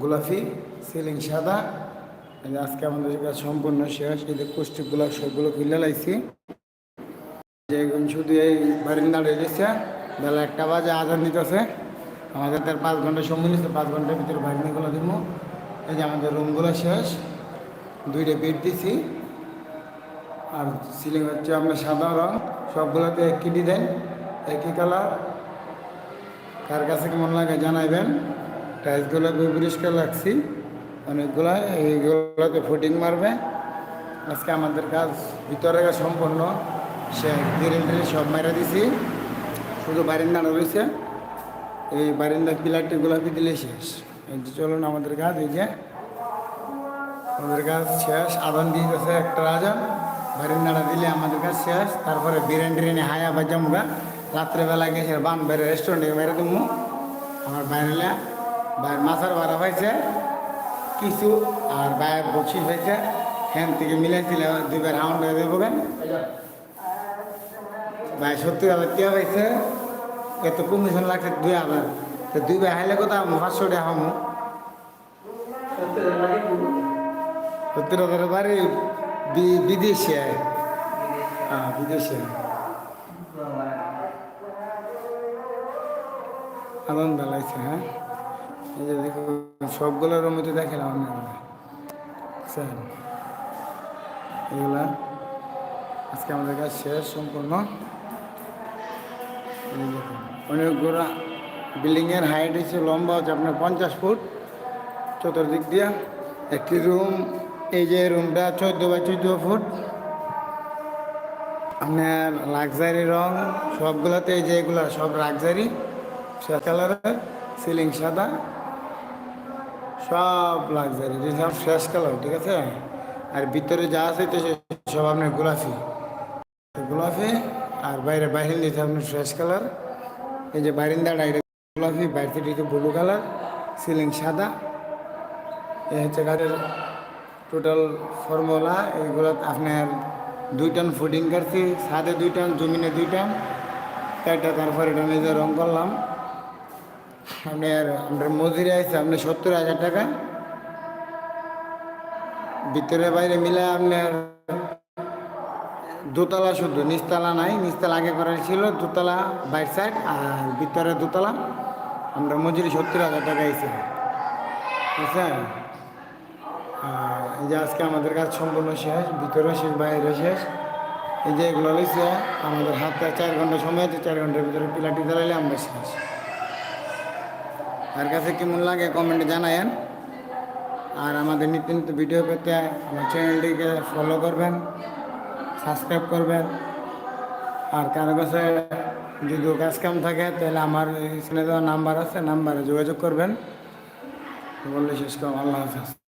গোলাপি, সিলিং সাদা। আজকে আমাদের কাজ সম্পূর্ণ শেষ, এই যে কুষ্টিগুলো সবগুলো কিনে লাইছি। যে শুধু এই বারিন্দা রয়েছে বেলা একটা বাজে, আজান দিতেছে। আমাদের তার পাঁচ ঘণ্টা সময় নিচ্ছে পাঁচ ঘণ্টার ভিতরে বারিন্দাগুলো দিব। এই যে আমাদের রুমগুলো শেষ, দুইটা বেড দিছি। আর সিলিং হচ্ছে আপনার সাদা রং, সবগুলোতে একই ডিজাইন, একই কালার। কার কাছে কেমন লাগে জানাইবেন। টাইলসগুলো পরিষ্কার লাগছি অনেকগুলা, এইগুলোতে ফুটিং মারবে। আজকে আমাদের কাজ ভিতরে সম্পূর্ণ। সে গ্রিল ট্রিল সব মেরে দিছি। শুধু বারিন্দা রয়েছে। এই বারিন্দা পিলারটি গোলাপি দিলে শেষ। চলুন আমাদের কাজ, এই যে। আমাদের কাজ শেষ। আদান দিয়ে গেছে একটা আজান। বারিন্দাটা দিলে আমাদের কাজ শেষ। তারপরে বিরিয়ানি টিরিয়ানি হায়া বাজামগা। রাত্রেবেলা গেছে বান বাইরে রেস্টুরেন্টে মেরে তুমি আমার বাইরে বাইরে মাছের ভাড়া পাইছে কিছু আর বাইরে বকশিস হয়েছে হ্যান থেকে মিলাইছিল দুইবার হাউন্ড হয়ে দেবো কেন ভাই সত্যি হাজার টিয়া পাইছে, এত কমিশন লাগছে দুই হাজার। তো দুই ভাই হাইলে কথা পাঁচশো টাকা হামু। সত্তর হাজার বাড়ি বিদেশে। হ্যাঁ বিদেশে। আনন্দ লাগছে হ্যাঁ। এই যে দেখো সবগুলোর মধ্যে দেখালাম আপনারা স্যার, এগুলা আজকে আমাদের কাজ শেষ, সম্পূর্ণ। অনেকগুলো বিল্ডিংয়ের হাইট হচ্ছে লম্বা হচ্ছে আপনার পঞ্চাশ ফুট। চতুর্দিক দিয়া একটি রুম এই যে রুমটা চোদ্দ বাই চোদ্দ ফুট। আপনার লাক্সারি রং, সবগুলোতে এই যে এগুলো সব লাক্সারি কালারের সিলিং সাদা। সব লাক্সারি সব ফ্রেশ কালার ঠিক আছে? আর ভিতরে যা আছে তো সব আপনার গোলাপি। গোলাপি আর বাইরে বাইরে দিতে আপনার ফ্রেশ কালার এই যে বারিন্দাটা, এটা গোলাপি, বাইরে থেকে ব্লু কালার সিলিং সাদা। এই হচ্ছে গাড়ির টোটাল ফর্মুলা এইগুলো আপনার দুই টন ফুডিং করছি সাদে দুই টন জমিনে দুই টন এটা তারপর এটা নিজে রং করলাম। আপনার আপনার মজুরি আছে আপনার সত্তর হাজার টাকা। ভিতরে বাইরে মিলে আপনার দোতলা শুধু, নিচতলা নাই, নিচতলা আগে করা ছিল, দোতলা বাইর সাইড আর ভিতরে দোতলা। আমরা মজুরি সত্তর হাজার টাকা আইছে বুঝছেন আর এই যে আজকে আমাদের কাজ সম্পূর্ণ শেষ, ভিতরে শেষ, বাইরে শেষ। এই যে এগুলো আমাদের হাতে চার ঘণ্টা সময় আছে, চার ঘণ্টার ভিতরে পিলাটি দাঁড়াইলে আমরা শেষ। আর কাছে কেমন লাগে কমেন্টে জানায়েন। আর আমাদের নিত্য নিত্য ভিডিও পেতে আমার চ্যানেলটিকে ফলো করবেন সাবস্ক্রাইব করবেন। আর কারও কাছে যদি কাজ কাম থাকে, তাহলে আমার স্ক্রিনে দেওয়া নাম্বার আছে নাম্বারে যোগাযোগ করবেন। বললে শেষ করব, আল্লাহ হাফেজ।